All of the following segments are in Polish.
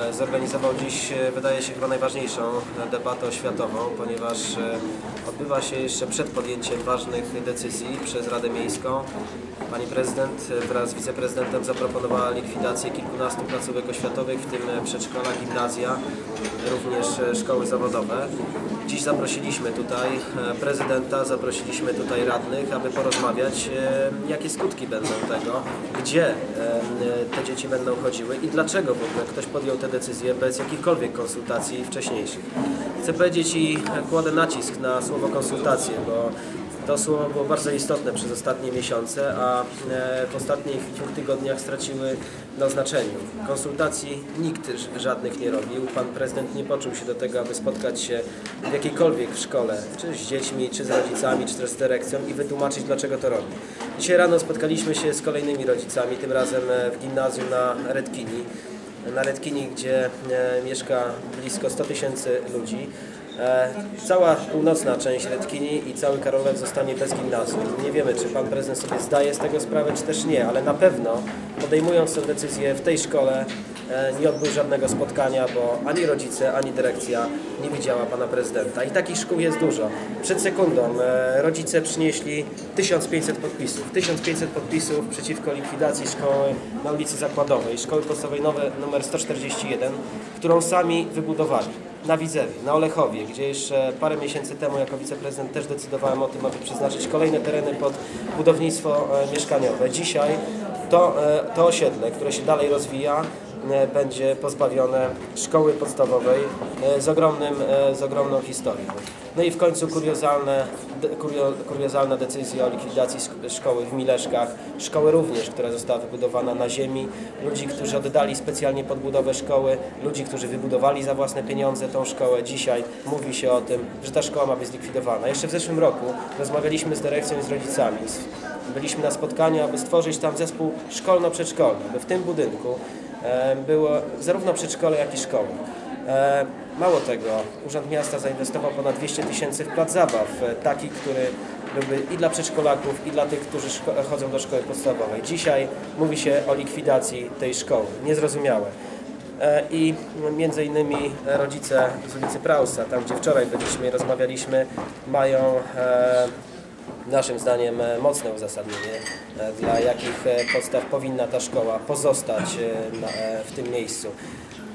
e, zorganizował dziś, e, wydaje się, chyba najważniejszą debatę oświatową, ponieważ e, odbywa się jeszcze przed podjęciem ważnych decyzji przez Radę Miejską. Pani prezydent wraz z wiceprezydentem zaproponowała likwidację kilkunastu placówek oświatowych, w tym przedszkola, gimnazja, również szkoły zawodowe. Dziś zaprosiliśmy tutaj prezydenta, zaprosiliśmy tutaj radnych, aby porozmawiać, jakie skutki będą tego, gdzie te dzieci będą chodziły i dlaczego w ogóle ktoś podjął decyzje bez jakichkolwiek konsultacji wcześniejszych. Chcę powiedzieć i kładę nacisk na słowo konsultacje, bo to słowo było bardzo istotne przez ostatnie miesiące, a e, w ostatnich dwóch tygodniach straciły na znaczeniu. Konsultacji nikt żadnych nie robił. Pan prezydent nie poczuł się do tego, aby spotkać się w jakiejkolwiek szkole, czy z dziećmi, czy z rodzicami, czy też z dyrekcją i wytłumaczyć, dlaczego to robi. Dzisiaj rano spotkaliśmy się z kolejnymi rodzicami, tym razem e, w gimnazjum na Redkini. Na Redkini, gdzie e, mieszka blisko 100 tysięcy ludzi. E, Cała północna część Redkini i cały Karolew zostanie bez gimnazjum. Nie wiemy, czy pan prezydent sobie zdaje z tego sprawę, czy też nie, ale na pewno podejmując tę decyzję w tej szkole nie odbył żadnego spotkania, bo ani rodzice, ani dyrekcja nie widziała pana prezydenta. I takich szkół jest dużo. Przed sekundą e, rodzice przynieśli 1500 podpisów. 1500 podpisów przeciwko likwidacji szkoły na ulicy Zakładowej, szkoły podstawowej nowe, numer 141, którą sami wybudowali na Widzewie, na Olechowie, gdzie jeszcze parę miesięcy temu jako wiceprezydent też decydowałem o tym, aby przeznaczyć kolejne tereny pod budownictwo e, mieszkaniowe. Dzisiaj to, e, to osiedle, które się dalej rozwija, e, będzie pozbawione szkoły podstawowej e, z, ogromnym, e, z ogromną historią. No i w końcu kuriozalne, kurio, kuriozalna decyzja o likwidacji szkoły w Mileszkach, szkoły również, która została wybudowana na ziemi, ludzi, którzy oddali specjalnie pod budowę szkoły, ludzi, którzy wybudowali za własne pieniądze tą szkołę. Dzisiaj mówi się o tym, że ta szkoła ma być zlikwidowana. Jeszcze w zeszłym roku rozmawialiśmy z dyrekcją i z rodzicami. Byliśmy na spotkaniu, aby stworzyć tam zespół szkolno-przedszkolny, by w tym budynku e, było zarówno przedszkole, jak i szkoła. E, Mało tego, Urząd Miasta zainwestował ponad 200 tysięcy w plac zabaw, e, taki, który byłby i dla przedszkolaków, i dla tych, którzy chodzą do szkoły podstawowej. Dzisiaj mówi się o likwidacji tej szkoły. Niezrozumiałe. E, I między innymi rodzice z ulicy Prausa, tam gdzie wczoraj byliśmy i rozmawialiśmy, mają e, naszym zdaniem e, mocne uzasadnienie, e, dla jakich e, podstaw powinna ta szkoła pozostać w tym miejscu.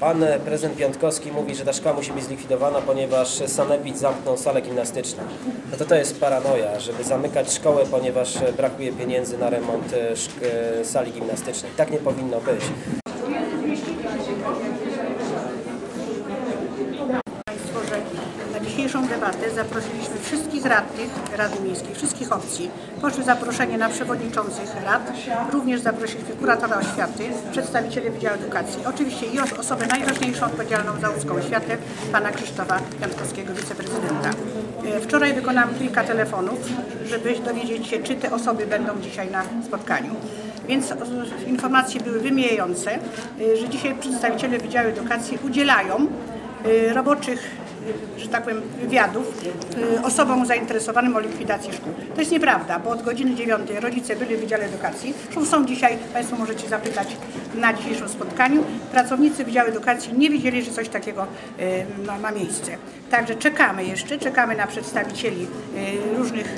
Pan prezydent Piątkowski mówi, że ta szkoła musi być zlikwidowana, ponieważ Sanepid zamknął salę gimnastyczną. No to to jest paranoja, żeby zamykać szkołę, ponieważ brakuje pieniędzy na remont sali gimnastycznej. Tak nie powinno być. Państwo, że na dzisiejszą debatę zaprosiliśmy wszystkich radnych Rady Miejskiej, wszystkich opcji. Poszły zaproszenie na przewodniczących rad, również zaprosiliśmy kuratora oświaty, przedstawicieli Wydziału Edukacji, oczywiście i os- osobę najważniejszą odpowiedzialną za łódzką oświatę, pana Krzysztofa Piątkowskiego, wiceprezydenta. E, Wczoraj wykonałam kilka telefonów, żeby dowiedzieć się, czy te osoby będą dzisiaj na spotkaniu. Więc e, informacje były wymijające, e, że dzisiaj przedstawiciele Wydziału Edukacji udzielają roboczych, że tak powiem, wywiadów y, osobom zainteresowanym o likwidacji szkół. To jest nieprawda, bo od godziny 9 rodzice byli w Wydziale Edukacji. Są dzisiaj, Państwo możecie zapytać na dzisiejszym spotkaniu. Pracownicy Wydziału Edukacji nie wiedzieli, że coś takiego y, ma, ma miejsce. Także czekamy jeszcze, czekamy na przedstawicieli y, różnych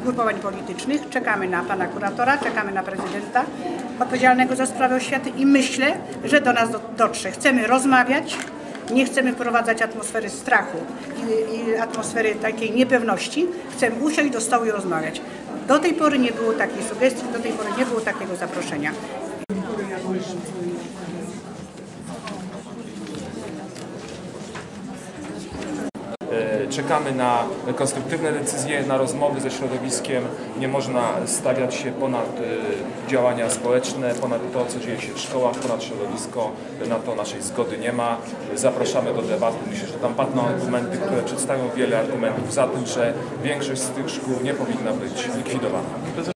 ugrupowań politycznych, czekamy na pana kuratora, czekamy na prezydenta odpowiedzialnego za sprawę oświaty i myślę, że do nas do- dotrze. Chcemy rozmawiać, nie chcemy wprowadzać atmosfery strachu i, i atmosfery takiej niepewności. Chcemy usiąść do stołu i rozmawiać. Do tej pory nie było takiej sugestii, do tej pory nie było takiego zaproszenia. Czekamy na konstruktywne decyzje, na rozmowy ze środowiskiem. Nie można stawiać się ponad e, działania społeczne, ponad to, co dzieje się w szkołach, ponad środowisko. Na to naszej zgody nie ma. Zapraszamy do debaty. Myślę, że tam padną argumenty, które przedstawią wiele argumentów za tym, że większość z tych szkół nie powinna być likwidowana.